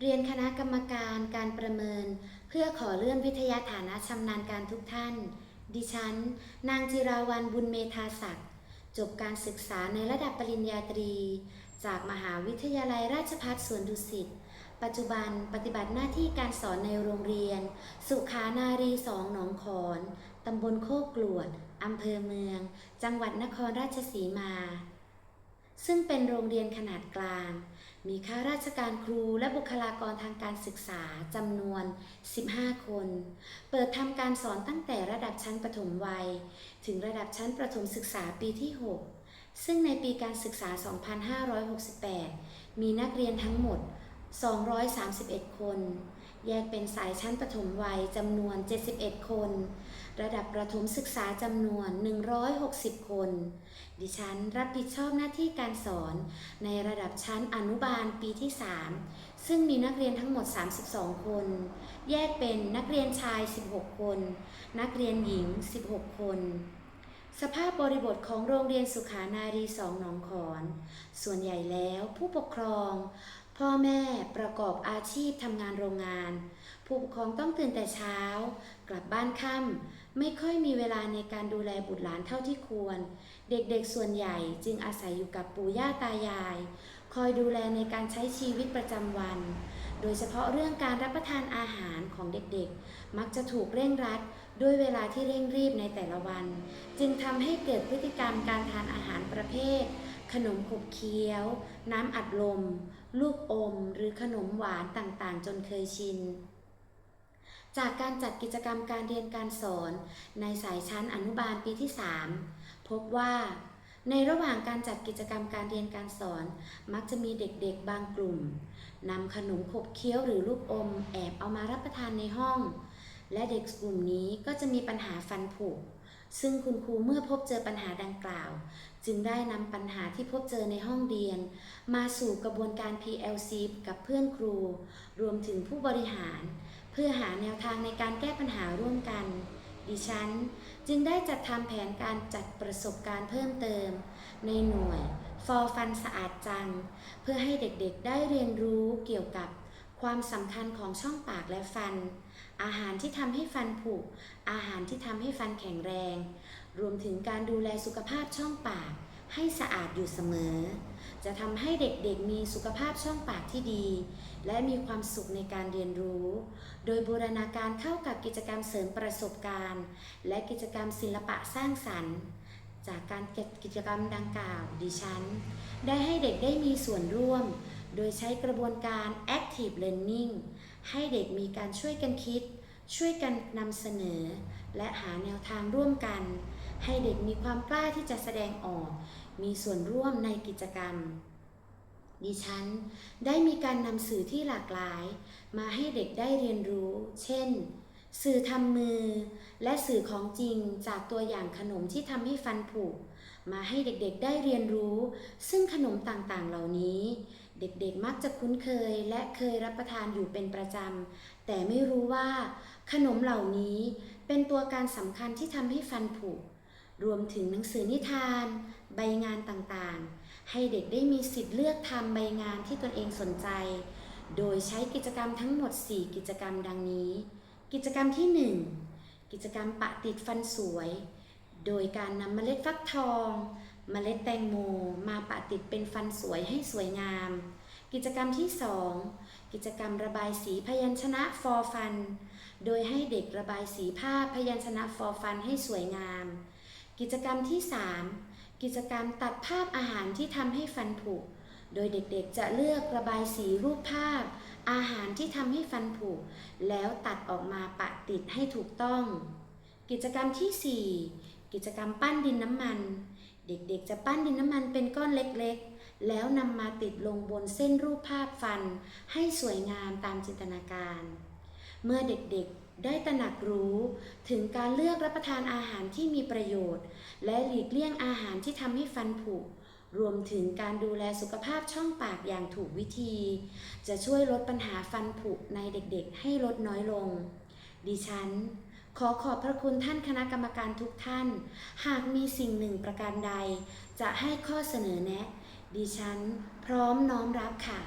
เรียนคณะกรรมการการประเมิน เพื่อขอเลื่อนวิทยาฐานะชำนาญการทุกท่าน ดิฉัน นางจิราวันบุญเมธาศักดิ์จบการศึกษาในระดับปริญญาตรี จากมหาวิทยาลัยราชภัฏสวนดุสิต ปัจจุบันปฏิบัติหน้าที่การสอนในโรงเรียน สุขานารีสองหนองขอน ตำบลโคกกลวด อำเภอเมือง จังหวัดนครราชสีมา ซึ่งเป็นโรงเรียนขนาดกลาง มีข้าราชการครูและบุคลากรทางการศึกษาจำนวน 15 คน เปิดทำการสอนตั้งแต่ระดับชั้นประถมวัย ถึงระดับชั้นประถมศึกษาปีที่ 6 ซึ่งในปีการศึกษา 2568 มีนักเรียนทั้งหมด 231 คน แยกเป็นสายชั้นประถมวัยจำนวน 71 คน ระดับประถมศึกษาจำนวน 160 คน ดิฉันรับผิดชอบหน้าที่การสอนในระดับชั้นอนุบาลปีที่ 3 ซึ่งมีนักเรียนทั้งหมด 32 คน แยกเป็นนักเรียนชาย 16 คน นักเรียนหญิง 16 คนสภาพบริบทของโรงเรียนสุขานารีสองหนองขอน ส่วนใหญ่แล้วผู้ปกครอง พ่อแม่ประกอบอาชีพทำงานโรงงาน ผู้ปกครองต้องตื่นแต่เช้า กลับบ้านค่ำไม่ค่อยมีเวลาในการดูแลบุตรหลานเท่าที่ควร เด็กๆส่วนใหญ่จึงอาศัยอยู่กับปู่ย่าตายาย คอยดูแลในการใช้ชีวิตประจำวัน โดยเฉพาะเรื่องการรับประทานอาหารของเด็กๆ มักจะถูกเร่งรัดด้วยเวลาที่เร่งรีบในแต่ละวัน จึงทำให้เกิดพฤติกรรมการทานอาหารประเภท ขนมขบเคี้ยว น้ำอัดลม ลูกอม หรือขนมหวานต่างๆ จนเคยชิน จากการจัดกิจกรรมการเรียนการสอนในสายชั้นอนุบาลปีที่ 3 พบว่า ในระหว่างการจัดกิจกรรมการเรียนการสอน มักจะมีเด็กๆบางกลุ่มนำขนมขบเคี้ยวหรือลูกอม แอบเอามารับประทานในห้อง และเด็กกลุ่มนี้ก็จะมีปัญหาฟันผุ ซึ่งคุณครูเมื่อพบเจอปัญหาดังกล่าว จึงได้นำปัญหาที่พบเจอในห้องเรียน มาสู่กระบวนการ PLC กับเพื่อนครู รวมถึงผู้บริหาร เพื่อหาแนวทางในการแก้ปัญหาร่วมกัน ดิฉัน จึงได้จัดทำแผนการจัดประสบการณ์เพิ่มเติม ในหน่วย For Fun สะอาดจัง เพื่อให้เด็กๆได้เรียนรู้เกี่ยวกับ ความสำคัญของช่องปากและฟัน อาหารที่ทำให้ฟันผุ อาหารที่ทำให้ฟันแข็งแรง รวมถึงการดูแลสุขภาพช่องปาก ให้สะอาดอยู่เสมอ จะทำให้เด็กๆมีสุขภาพช่องปากที่ดี และมีความสุขในการเรียนรู้ โดยบูรณาการเข้ากับกิจกรรมเสริมประสบการณ์ และกิจกรรมศิลปะสร้างสรรค์ จากการกิจกรรมดังกล่าวดิฉัน ได้ให้เด็กได้มีส่วนร่วม โดยใช้กระบวนการ active learning ให้เด็กมีการช่วยกันคิด ช่วยกันนำเสนอ และหาแนวทางร่วมกัน ให้เด็กมีความกล้าที่จะแสดงออก มีส่วนร่วมในกิจกรรม ดิฉัน ได้มีการนำสื่อที่หลากหลาย มาให้เด็กได้เรียนรู้ เช่น สื่อทำมือ และสื่อของจริงจากตัวอย่างขนมที่ทำให้ฟันผุมาให้เด็กๆได้เรียนรู้ ซึ่งขนมต่างๆเหล่านี้ ด็กๆ มักจะคุ้นเคยและเคยรับประทานอยู่เป็นประจำ แต่ไม่รู้ว่า ขนมเหล่านี้เป็นตัวการสำคัญที่ทำให้ฟันผุ รวมถึงหนังสือนิทาน ใบงานต่างๆ ให้เด็กได้มีสิทธิ์เลือกทำใบงานที่ตนเองสนใจ โดยใช้กิจกรรมทั้งหมด 4 กิจกรรมดังนี้ กิจกรรมที่ 1 กิจกรรมปะติดฟันสวย โดยการนำเมล็ดฟักทอง เมล็ดแตงโมมาปะติดเป็นฟันสวยให้สวยงาม กิจกรรมที่ 2 กิจกรรมระบายสีพยัญชนะฟอฟัน โดยให้เด็กระบายสีภาพพยัญชนะฟอฟันให้สวยงาม กิจกรรมที่ 3 กิจกรรมตัดภาพอาหารที่ทำให้ฟันผุ โดยเด็กๆจะเลือกระบายสีรูปภาพ อาหารที่ทำให้ฟันผุ แล้วตัดออกมาปะติดให้ถูกต้อง กิจกรรมที่ 4 กิจกรรมปั้นดินน้ำมัน เด็กๆ จะปั้นดินน้ำมันเป็นก้อนเล็กๆ แล้วนำมาติดลงบนเส้นรูปภาพฟัน ให้สวยงามตามจินตนาการ เมื่อเด็กๆ ได้ตระหนักรู้ถึงการเลือกรับประทานอาหารที่มีประโยชน์ และหลีกเลี่ยงอาหารที่ทำให้ฟันผุ รวมถึงการดูแลสุขภาพช่องปากอย่างถูกวิธี จะช่วยลดปัญหาฟันผุในเด็กๆ ให้ลดน้อยลง ดิฉัน ขอขอบพระคุณท่านคณะกรรมการทุกท่าน หากมีสิ่งหนึ่งประการใด จะให้ข้อเสนอแนะ ดิฉันพร้อมน้อมรับค่ะ